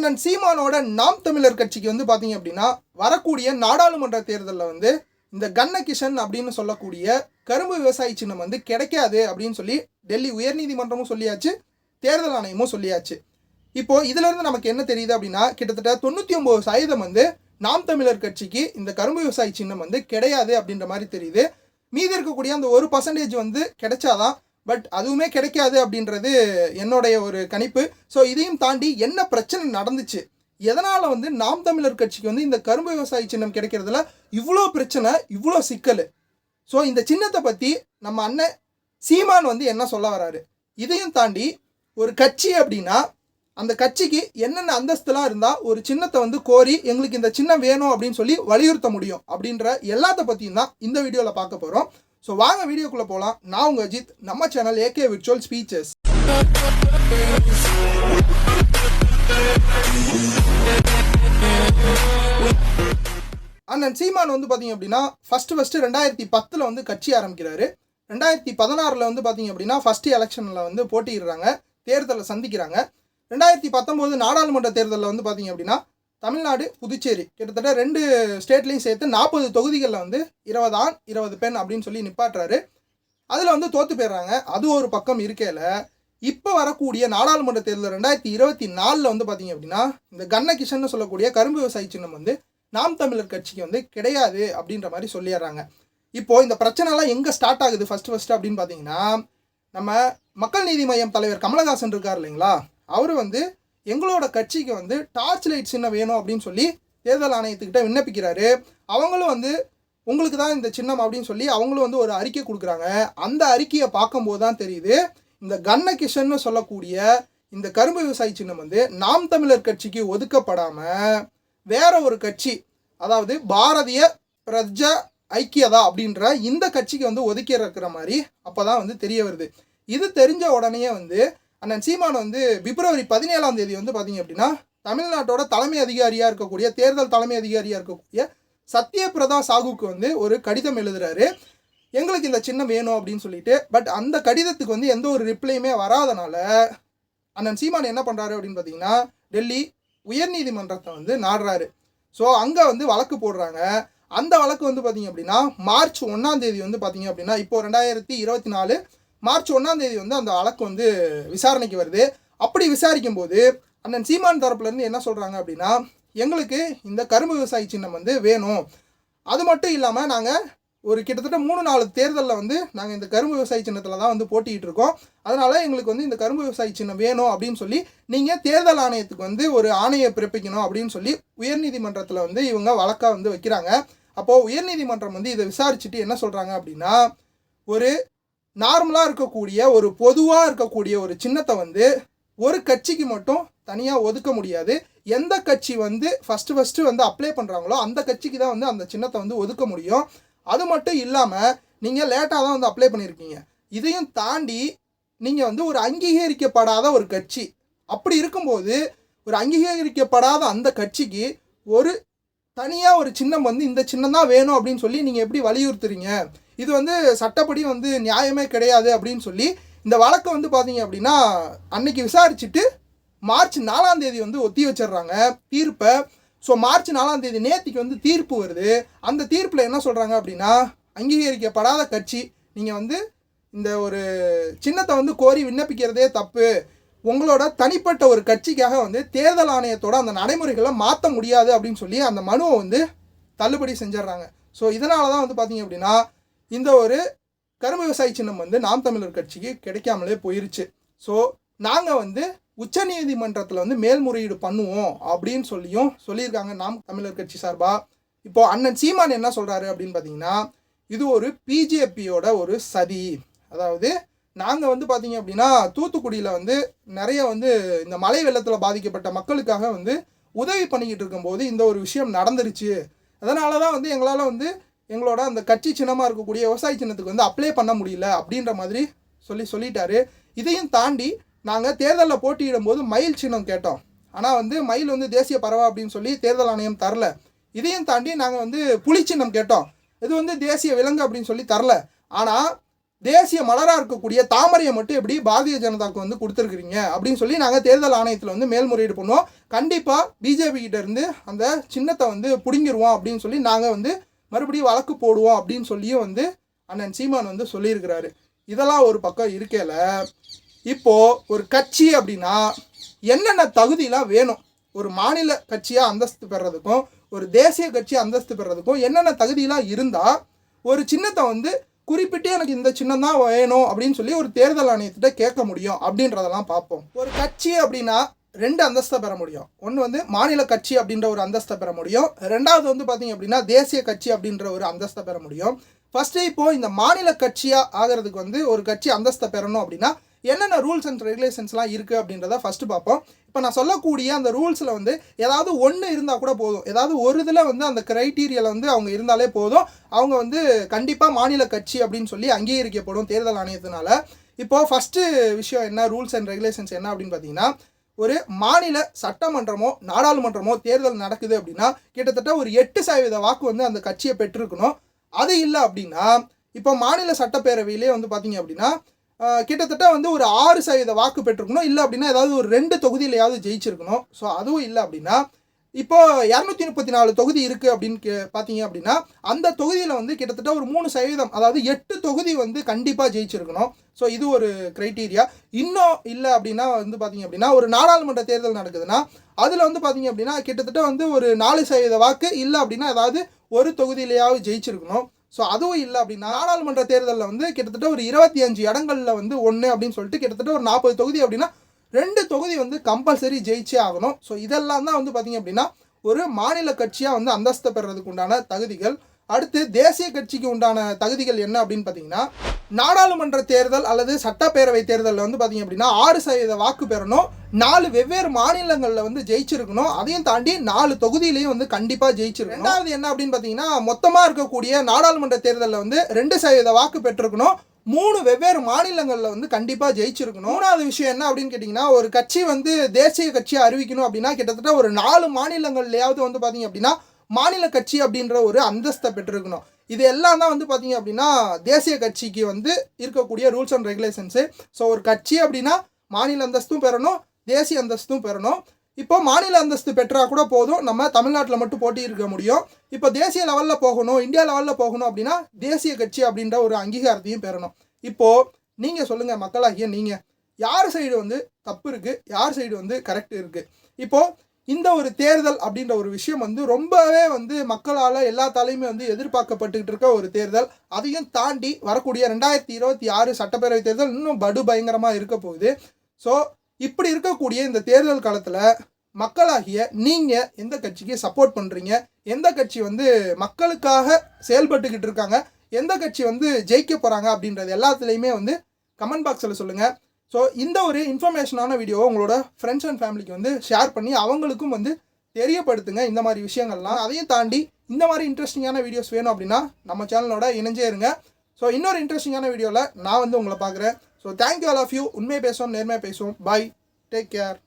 அண்ணன் சீமானோட நாம் தமிழர் கட்சிக்கு வந்து பார்த்தீங்க அப்படின்னா வரக்கூடிய நாடாளுமன்ற தேர்தலில் வந்து இந்த கண்ணகிஷன் அப்படின்னு சொல்லக்கூடிய கரும்பு விவசாயி சின்னம் வந்து கிடைக்காது அப்படின்னு சொல்லி டெல்லி உயர்நீதிமன்றமும் சொல்லியாச்சு தேர்தல் ஆணையமும் சொல்லியாச்சு. இப்போ இதுலேருந்து நமக்கு என்ன தெரியுது அப்படின்னா கிட்டத்தட்ட தொண்ணூற்றி ஒம்பது சதவீதம் வந்து நாம் தமிழர் கட்சிக்கு இந்த கரும்பு விவசாயி சின்னம் வந்து கிடையாது அப்படின்ற மாதிரி தெரியுது. மீதி இருக்கக்கூடிய அந்த ஒரு பர்சன்டேஜ் வந்து கிடைச்சாதான் பட் அதுவுமே கிடைக்காது அப்படின்றது என்னுடைய ஒரு கணிப்பு. ஸோ இதையும் தாண்டி என்ன பிரச்சனை நடந்துச்சு? எதனால் வந்து நாம் தமிழர் கட்சிக்கு வந்து இந்த கரும்பு விவசாயி சின்னம் கிடைக்கிறதுல இவ்வளோ பிரச்சனை இவ்வளோ சிக்கல்? ஸோ இந்த சின்னத்தை பற்றி நம்ம அண்ணன் சீமான் வந்து என்ன சொல்ல வராரு? இதையும் தாண்டி ஒரு கட்சி அப்படின்னா அந்த கட்சிக்கு என்னென்ன அந்தஸ்துலாம் இருந்தால் ஒரு சின்னத்தை வந்து கோரி எங்களுக்கு இந்த சின்னம் வேணும் அப்படின்னு சொல்லி வலியுறுத்த முடியும் அப்படின்ற எல்லாத்த பற்றியும் தான் இந்த வீடியோவில் பார்க்க போகிறோம் ஸோ வாங்க வீடியோக்குள்ளே போகலாம் நான் உங்கள் அஜித். நம்ம சேனல் ஏகே விர்ச்சுவல் ஸ்பீச்சஸ் அண்ணன் சீமான் வந்து பார்த்தீங்க அப்படின்னா ஃபஸ்ட்டு ஃபஸ்ட்டு ரெண்டாயிரத்தி பத்தில் வந்து கட்சி ஆரம்பிக்கிறாரு. ரெண்டாயிரத்தி பதினாறில் வந்து பார்த்தீங்க அப்படின்னா ஃபஸ்ட்டு எலெக்ஷனில் வந்து போட்டியிடுறாங்க. தேர்தலை சந்திக்கிறாங்க. ரெண்டாயிரத்தி பத்தொம்போது நாடாளுமன்ற தேர்தலில் வந்து பார்த்தீங்க அப்படின்னா தமிழ்நாடு புதுச்சேரி. கிட்டத்தட்ட ரெண்டு ஸ்டேட்லேயும் சேர்த்து நாற்பது தொகுதிகளில் வந்து இருபது ஆண் இருபது பெண் அப்படின்னு சொல்லி நிப்பாட்டுறாரு. அதில் வந்து தோற்று போயிடுறாங்க. அது ஒரு பக்கம் இருக்கையில் இப்போ வரக்கூடிய நாடாளுமன்ற தேர்தல் ரெண்டாயிரத்தி இருபத்தி நாலில் வந்து பார்த்தீங்க அப்படின்னா இந்த கண்ண கிஷன்னு சொல்லக்கூடிய கரும்பு விவசாயி சின்னம் வந்து நாம் தமிழர் கட்சிக்கு வந்து கிடையாது அப்படின்ற மாதிரி சொல்லிடுறாங்க. இப்போ இந்த பிரச்சனைலாம் எங்கே ஸ்டார்ட் ஆகுது? ஃபர்ஸ்ட் ஃபஸ்ட்டு அப்படின்னு பார்த்தீங்கன்னா நம்ம மக்கள் நீதி மய்யம் தலைவர் கமலஹாசன் இருக்கார் இல்லைங்களா? அவர் வந்து எங்களோட கட்சிக்கு வந்து டார்ச் லைட் சின்னம் வேணும் அப்படின்னு சொல்லி தேர்தல் ஆணையத்துக்கிட்ட விண்ணப்பிக்கிறாரு. அவங்களும் வந்து உங்களுக்கு தான் இந்த சின்னம் அப்படின்னு சொல்லி அவங்களும் வந்து ஒரு அறிக்கை கொடுக்குறாங்க. அந்த அறிக்கையை பார்க்கும்போது தான் தெரியுது இந்த கண்ண கிஷன்னு சொல்லக்கூடிய இந்த கரும்பு விவசாயி சின்னம் வந்து நாம் தமிழர் கட்சிக்கு ஒதுக்கப்படாமல் வேற ஒரு கட்சி அதாவது பாரதிய பிரஜா ஐக்கியதா அப்படின்ற இந்த கட்சிக்கு வந்து ஒதுக்கி இருக்கிற மாதிரி அப்போ தான் வந்து தெரிய வருது. இது தெரிஞ்ச உடனே வந்து அண்ணன் சீமான் வந்து பிப்ரவரி பதினேழாம் தேதி வந்து பார்த்தீங்க அப்படின்னா தமிழ்நாட்டோட தலைமை அதிகாரியாக இருக்கக்கூடிய தேர்தல் தலைமை அதிகாரியாக இருக்கக்கூடிய சத்யபிரதா சாகுக்கு வந்து ஒரு கடிதம் எழுதுறாரு. எங்களுக்கு இந்த சின்னம் வேணும் அப்படின்னு சொல்லிட்டு. பட் அந்த கடிதத்துக்கு வந்து எந்த ஒரு ரிப்ளையுமே வராதனால அண்ணன் சீமான் என்ன பண்ணுறாரு அப்படின்னு பார்த்தீங்கன்னா டெல்லி உயர்நீதிமன்றத்தை வந்து நாடுறாரு. ஸோ அங்கே வந்து வழக்கு போடுறாங்க. அந்த வழக்கு வந்து பார்த்தீங்க அப்படின்னா மார்ச் ஒன்றாம் தேதி வந்து பார்த்தீங்க அப்படின்னா இப்போ ரெண்டாயிரத்தி இருபத்தி நாலு மார்ச் ஒன்றாம் தேதி வந்து அந்த வழக்கு வந்து விசாரணைக்கு வருது. அப்படி விசாரிக்கும் போது அண்ணன் சீமான் தரப்புலேருந்து என்ன சொல்கிறாங்க அப்படின்னா எங்களுக்கு இந்த கரும்பு விவசாயி சின்னம் வந்து வேணும். அது மட்டும் இல்லாமல் நாங்கள் ஒரு கிட்டத்தட்ட மூணு நாலு தேர்தலில் வந்து நாங்கள் இந்த கரும்பு விவசாயி சின்னத்தில் தான் வந்து போட்டிகிட்டு இருக்கோம். அதனால் எங்களுக்கு வந்து இந்த கரும்பு விவசாயி சின்னம் வேணும் அப்படின்னு சொல்லி நீங்கள் தேர்தல் ஆணையத்துக்கு வந்து ஒரு ஆணையை பிறப்பிக்கணும் அப்படின்னு சொல்லி உயர்நீதிமன்றத்தில் வந்து இவங்க வழக்காக வந்து வைக்கிறாங்க. அப்போது உயர்நீதிமன்றம் வந்து இதை விசாரிச்சுட்டு என்ன சொல்கிறாங்க அப்படின்னா ஒரு நார்மலாக இருக்கக்கூடிய ஒரு பொதுவாக இருக்கக்கூடிய ஒரு சின்னத்தை வந்து ஒரு கட்சிக்கு மட்டும் தனியாக ஒதுக்க முடியாது. எந்த கட்சி வந்து ஃபஸ்ட்டு ஃபஸ்ட்டு வந்து அப்ளை பண்ணுறாங்களோ அந்த கட்சிக்கு தான் வந்து அந்த சின்னத்தை வந்து ஒதுக்க முடியும். அது மட்டும் இல்லாமல் நீங்கள் லேட்டாக தான் வந்து அப்ளை பண்ணியிருக்கீங்க இதையும் தாண்டி நீங்கள் வந்து ஒரு அங்கீகரிக்கப்படாத ஒரு கட்சி. அப்படி இருக்கும்போது ஒரு அங்கீகரிக்கப்படாத அந்த கட்சிக்கு ஒரு தனியாக ஒரு சின்னம் வந்து இந்த சின்னம் தான் வேணும் அப்படின்னு சொல்லி நீங்கள் எப்படி வலியுறுத்துறீங்க? இது வந்து சட்டப்படி வந்து நியாயமே கிடையாது அப்படின்னு சொல்லி இந்த வழக்கை வந்து பார்த்தீங்க அப்படின்னா அன்னைக்கு விசாரிச்சுட்டு மார்ச் நாலாம் தேதி வந்து ஒத்தி வச்சிடுறாங்க தீர்ப்பை. ஸோ மார்ச் நாலாம் தேதி நேத்திக்கு வந்து தீர்ப்பு வருது. அந்த தீர்ப்பில் என்ன சொல்கிறாங்க அப்படின்னா அங்கீகரிக்கப்படாத கட்சி நீங்கள் வந்து இந்த ஒரு சின்னத்தை வந்து கோரி விண்ணப்பிக்கிறதே தப்பு. உங்களோட தனிப்பட்ட ஒரு கட்சிக்காக வந்து தேர்தல் ஆணையத்தோட அந்த நடைமுறைகளை மாற்ற முடியாது அப்படின்னு சொல்லி அந்த மனுவை வந்து தள்ளுபடி செஞ்சிடுறாங்க. ஸோ இதனால தான் வந்து பார்த்தீங்க அப்படின்னா இந்த ஒரு கரும்பு விவசாயி சின்னம் வந்து நாம் தமிழர் கட்சிக்கு கிடைக்காமலே போயிருச்சு. ஸோ நாங்கள் வந்து உச்சநீதிமன்றத்தில் வந்து மேல்முறையீடு பண்ணுவோம் அப்படின்னு சொல்லியும் சொல்லியிருக்காங்க நாம் தமிழர் கட்சி சார்பாக இப்போ அண்ணன் சீமான் என்ன சொல்கிறாரு அப்படின்னு பார்த்தீங்கன்னா இது ஒரு பிஜேபியோட ஒரு சதி. அதாவது நாங்கள் வந்து பார்த்தீங்க அப்படின்னா தூத்துக்குடியில் வந்து நிறைய வந்து இந்த மழை வெள்ளத்தில் பாதிக்கப்பட்ட மக்களுக்காக வந்து உதவி பண்ணிக்கிட்டு இருக்கும்போது இந்த ஒரு விஷயம் நடந்துருச்சு. அதனால தான் வந்து எங்களால் வந்து எங்களோட அந்த கட்சி சின்னமாக இருக்கக்கூடிய விவசாய சின்னத்துக்கு வந்து அப்ளை பண்ண முடியல அப்படின்ற மாதிரி சொல்லி சொல்லிட்டாரு. இதையும் தாண்டி நாங்கள் தேர்தலில் போட்டியிடும் போது மயில் சின்னம் கேட்டோம். ஆனால் வந்து மயில் வந்து தேசிய பறவை அப்படின்னு சொல்லி தேர்தல் ஆணையம் தரல. இதையும் தாண்டி நாங்கள் வந்து புலி சின்னம் கேட்டோம். இது வந்து தேசிய விலங்கு அப்படின்னு சொல்லி தரல. ஆனால் தேசிய மலராக இருக்கக்கூடிய தாமரையை மட்டும் எப்படி பாரதிய ஜனதாக்கு வந்து கொடுத்துருக்குறீங்க அப்படின்னு சொல்லி நாங்கள் தேர்தல் ஆணையத்தில் வந்து மேல்முறையீடு பண்ணுவோம். கண்டிப்பாக பிஜேபி கிட்டேருந்து அந்த சின்னத்தை வந்து பிடுங்கிடுவோம் அப்படின்னு சொல்லி நாங்கள் வந்து மறுபடியும் வழக்கு போடுவோம் அப்படின்னு சொல்லியும் வந்து அண்ணன் சீமான் வந்து சொல்லியிருக்கிறாரு. இதெல்லாம் ஒரு பக்கம் இருக்கையில் இப்போ ஒரு கட்சி அப்படின்னா என்னென்ன தகுதியெலாம் வேணும்? ஒரு மாநில கட்சியாக அந்தஸ்து பெறதுக்கும் ஒரு தேசிய கட்சி அந்தஸ்து பெறதுக்கும் என்னென்ன தகுதியெலாம் இருந்தால் ஒரு சின்னத்தை வந்து குறிப்பிட்டு எனக்கு இந்த சின்னம் தான் வேணும் அப்படின்னு சொல்லி ஒரு தேர்தல் ஆணையத்திட்ட கேட்க முடியும் அப்படின்றதெல்லாம் பார்ப்போம். ஒரு கட்சி அப்படின்னா ரெண்டு அந்தஸ்தை பெற முடியும். ஒன்று வந்து மாநில கட்சி அப்படின்ற ஒரு அந்தஸ்தை பெற முடியும். ரெண்டாவது வந்து பார்த்தீங்க அப்படின்னா தேசிய கட்சி அப்படின்ற ஒரு அந்தஸ்தை பெற முடியும். ஃபஸ்ட்டு இப்போது இந்த மாநில கட்சியாக ஆகிறதுக்கு வந்து ஒரு கட்சி அந்தஸ்தை பெறணும் அப்படின்னா என்னென்ன ரூல்ஸ் அண்ட் ரெகுலேஷன்ஸ்லாம் இருக்குது அப்படின்றத ஃபஸ்ட்டு பார்ப்போம். இப்போ நான் சொல்லக்கூடிய அந்த ரூல்ஸில் வந்து ஏதாவது ஒன்று இருந்தால் கூட போதும். ஏதாவது ஒரு இதில் வந்து அந்த க்ரைட்டீரியாவில் வந்து அவங்க இருந்தாலே போதும். அவங்க வந்து கண்டிப்பாக மாநில கட்சி அப்படின்னு சொல்லி அங்கீகரிக்கப்படும் தேர்தல் ஆணையத்தினால. இப்போது ஃபஸ்ட்டு விஷயம் என்ன? ரூல்ஸ் அண்ட் ரெகுலேஷன்ஸ் என்ன அப்படின்னு பார்த்தீங்கன்னா ஒரு மாநில சட்டமன்றமோ நாடாளுமன்றமோ தேர்தல் நடக்குது அப்படின்னா கிட்டத்தட்ட ஒரு எட்டு சதவீத வாக்கு வந்து அந்த கட்சியை பெற்றிருக்கணும். அது இல்லை அப்படின்னா இப்போ மாநில சட்டப்பேரவையிலே வந்து பார்த்தீங்க அப்படின்னா கிட்டத்தட்ட வந்து ஒரு ஆறு சதவீத வாக்கு பெற்றிருக்கணும். இல்லை அப்படின்னா ஏதாவது ஒரு ரெண்டு தொகுதியிலையாவது ஜெயிச்சிருக்கணும். ஸோ அதுவும் இல்லை அப்படின்னா இப்போ இரநூத்தி முப்பத்தி நாலு தொகுதி இருக்குது அப்படின்னு கே பார்த்தீங்க அப்படின்னா அந்த தொகுதியில் வந்து கிட்டத்தட்ட ஒரு மூணு சதவீதம் அதாவது எட்டு தொகுதி வந்து கண்டிப்பாக ஜெயிச்சிருக்கணும். ஸோ இது ஒரு க்ரைட்டீரியா இன்னும் இல்லை அப்படின்னா வந்து பார்த்தீங்க அப்படின்னா ஒரு நாடாளுமன்ற தேர்தல் நடக்குதுன்னா அதில் வந்து பார்த்தீங்க அப்படின்னா கிட்டத்தட்ட வந்து ஒரு நாலு சதவீத வாக்கு இல்லை அப்படின்னா ஏதாவது ஒரு தொகுதியிலேயாவது ஜெயிச்சிருக்கணும். ஸோ அதுவும் இல்லை அப்படின்னா நாடாளுமன்ற தேர்தலில் வந்து கிட்டத்தட்ட ஒரு இருபத்தி அஞ்சு இடங்களில் வந்து ஒன்று அப்படின்னு சொல்லிட்டு கிட்டத்தட்ட ஒரு நாற்பது தொகுதி அப்படின்னா ரெண்டு தொகுதி வந்து கம்பல்சரி ஜெயிச்சே ஆகணும். ஸோ இதெல்லாம் தான் வந்து பார்த்தீங்க அப்படின்னா ஒரு மாநில கட்சியாக வந்து அந்தஸ்து பெறுறதுக்கு உண்டான தகுதிகள். அடுத்து தேசிய கட்சிக்கு உண்டான தகுதிகள் என்ன அப்படின்னு பார்த்தீங்கன்னா நாடாளுமன்ற தேர்தல் அல்லது சட்டப்பேரவை தேர்தலில் வந்து பார்த்தீங்க அப்படின்னா ஆறு சதவீத வாக்கு பெறணும். நாலு வெவ்வேறு மாநிலங்களில் வந்து ஜெயிச்சிருக்கணும். அதையும் தாண்டி நாலு தொகுதியிலையும் வந்து கண்டிப்பாக ஜெயிச்சிருக்கணும். ரெண்டாவது என்ன அப்படின்னு பார்த்தீங்கன்னா மொத்தமாக இருக்கக்கூடிய நாடாளுமன்ற தேர்தலில் வந்து ரெண்டு சதவீத வாக்கு பெற்றிருக்கணும். மூணு வெவ்வேறு மாநிலங்களில் வந்து கண்டிப்பாக ஜெயிச்சிருக்கணும். மூணாவது விஷயம் என்ன அப்படின்னு கேட்டிங்கன்னா ஒரு கட்சி வந்து தேசிய கட்சியை அறிவிக்கணும் அப்படின்னா கிட்டத்தட்ட ஒரு நாலு மாநிலங்கள்லையாவது வந்து பார்த்தீங்க அப்படின்னா மாநில கட்சி அப்படின்ற ஒரு அந்தஸ்தை பெற்றிருக்கணும். இது எல்லாம் தான் வந்து பார்த்தீங்க அப்படின்னா தேசிய கட்சிக்கு வந்து இருக்கக்கூடிய ரூல்ஸ் அண்ட் ரெகுலேஷன்ஸு ஸோ ஒரு கட்சி அப்படின்னா மாநில அந்தஸ்தும் பெறணும் தேசிய அந்தஸ்தும் பெறணும். இப்போ மாநில அந்தஸ்து பெற்றா கூட போதும். நம்ம தமிழ்நாட்டில் மட்டும் போட்டி இருக்க முடியும். இப்போ தேசிய லெவலில் போகணும் இந்தியா லெவலில் போகணும் அப்படின்னா தேசிய கட்சி அப்படின்ற ஒரு அங்கீகாரத்தையும் பெறணும். இப்போது நீங்கள் சொல்லுங்கள் மக்களாகிய நீங்கள் யார் சைடு வந்து தப்பு இருக்குது யார் சைடு வந்து கரெக்ட் இருக்குது இப்போது இந்த ஒரு தேர்தல் அப்படின்ற ஒரு விஷயம் வந்து ரொம்பவே வந்து மக்களால் எல்லாத்தாலையுமே வந்து எதிர்பார்க்கப்பட்டுக்கிட்டு இருக்க ஒரு தேர்தல். அதையும் தாண்டி வரக்கூடிய ரெண்டாயிரத்தி இருபத்தி ஆறு சட்டப்பேரவை தேர்தல் இன்னும் படு பயங்கரமாக இருக்க போகுது. ஸோ இப்படி இருக்கக்கூடிய இந்த தேர்தல் காலத்தில் மக்களாகிய நீங்கள் எந்த கட்சிக்கு சப்போர்ட் பண்ணுறீங்க எந்த கட்சி வந்து மக்களுக்காக செயல்பட்டுக்கிட்டு இருக்காங்க? எந்த கட்சி வந்து ஜெயிக்க போகிறாங்க அப்படின்றது எல்லாத்துலேயுமே வந்து கமெண்ட் பாக்ஸில் சொல்லுங்கள் ஸோ இந்த ஒரு இன்ஃபர்மேஷனான வீடியோவை உங்களோட ஃப்ரெண்ட்ஸ் அண்ட் ஃபேமிலிக்கு வந்து ஷேர் பண்ணி அவங்களுக்கும் வந்து தெரியப்படுத்துங்க இந்த மாதிரி விஷயங்கள்லாம். அதையும் தாண்டி இந்த மாதிரி இன்ட்ரெஸ்டிங்கான வீடியோஸ் வேணும் அப்படின்னா நம்ம சேனலோட இணைஞ்சே இருங்க. ஸோ இன்னொரு இன்ட்ரெஸ்டிங்கான வீடியோவில் நான் வந்து உங்களை பார்க்குறேன். So thank you all of you உண்மை பேசுவோம் நேர்மையாக பேசுவோம். Bye take care